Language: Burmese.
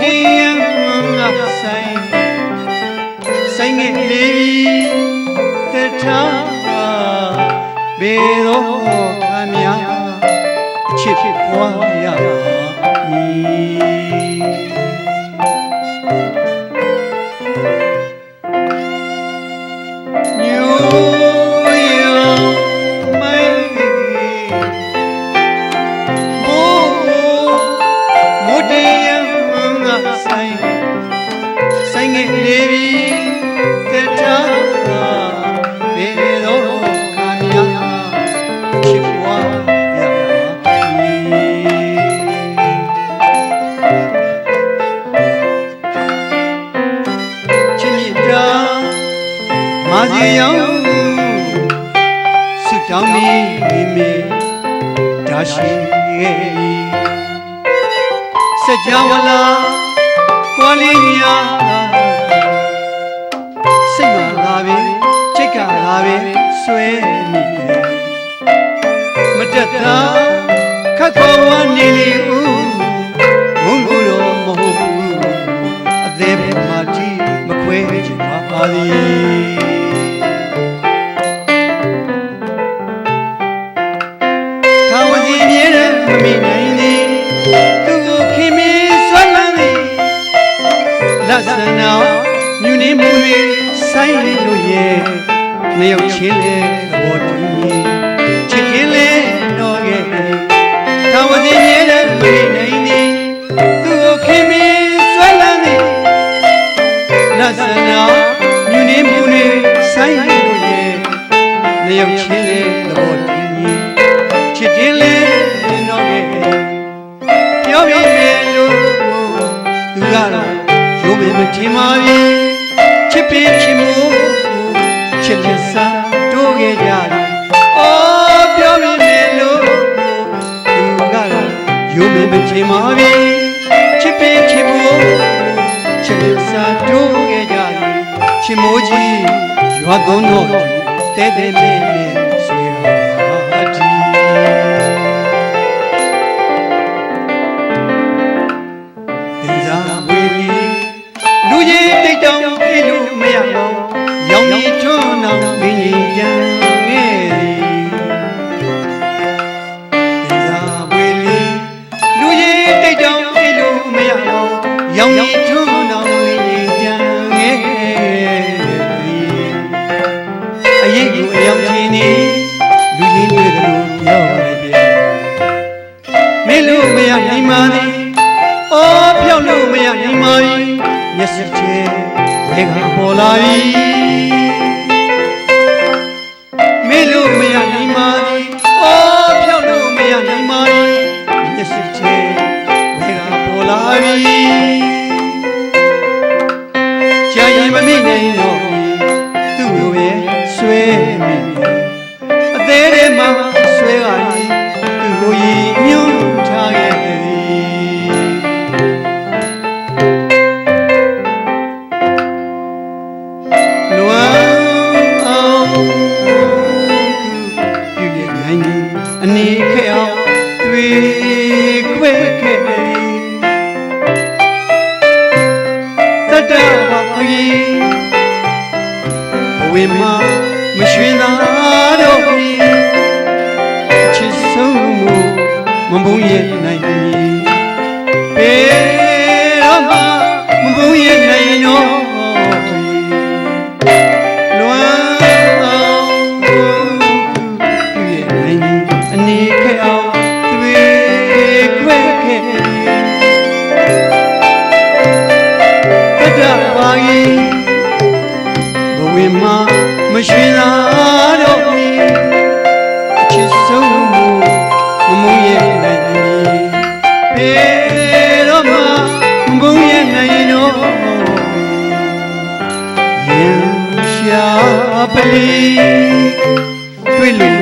ခင်ငါဆိုင်ဆိုင်ငယ်လေးပြီးတထားဘေတော့အမြအချစ်ပွားရ စီယောင်ဆုတောင်းမိမိဒါရှိရဲ့စကြဝဠာကွာလေးညာစိတ်မှလာပြီချိတ်ကလာပြီဆွဲမိတယ်မတက်တာခတ်ခေါ်ဝမ်းနေလေဦးမုန်းလို့တော့မဟုတ်ဘူးအသေးပေါ်မှာကြည့်မခွဲချင်ပါပါသည် နေမှုတွေဆိုင်နေလို့ရဲ့မရောက်ချင်းလေသဘောတူရင်ချစ်ချင်းလေတော့ခဲ့တယ်ထာဝစီမြဲတဲ့မမိနိုင်သည်သူ့ကိုခင်မင်းဆွမ်းလန်းသည်လတ်စနာမြူနေမှုတွေဆိုင်နေလို့ရဲ့မရောက်ချင်းလေသဘောတူရင်ချစ်ချင်းလေတော့ခဲ့တယ်ပြောပြမယ်လို့သူကတော့ရိုးမမထင်ပါဘူးချစ် ပေးချင်မှုချစ်လက်စားတိုးခဲ့ကြတယ်အော်ပြောပြမယ်လို့သူကတော့ရိုးမမထင်ပါဘူးချစ်ပေးချင်မှုချစ်လက်စားတိုးခဲ့ကြတယ်ချစ်မိုးကြီးရွာသွန်းတော့တဲတဲလေးလေး ရောင်ကြီးထွန်းအောင်မင်းကြီးကြံခဲ့သည်တင်စားဝေဒီလူကြီးတိတ်တောင်ပြေးလို့မရတော့ရောင်ကြီးထွန်းအောင်မင်းကြီးကြံခဲ့သည်အရေးကိုအယောင်ချင်းနေလူကြီးတွေ့တယ်လို့ပြောလိုက်ပြန်မင်းလို့မရနိုင်ပါသည်အော်ဖြောက်လို့မရနိုင်ပါဘူးမျက်စိချေဘယ်ကပေါ်လာ ကြာရင်မမိနိုင်တော့ဘူးသူ့ကိုရဲ့ဆွဲမိတယ်အသေးထဲမှာဆွဲပါလိသူ့ကိုရင်မြုံထားခဲ့သည်လွမ်းအောင်ပြုရနိုင်သည်အနေခဲ့အောင်တွေ့ ဘာကြီးဘဝမှာမရွှင်သာတော့ဘူးချစ်ဆုံးမှုမဘုံရဲ့ ဘဝမှာမရွှင်သာတော့ဘူးအချစ်ဆုံးမှုမမုန်းရဲ့နိုင်ပေတော့မှမဘုံရဲ့နိုင်တော့ရင်ရှာပလီတွေ့လို့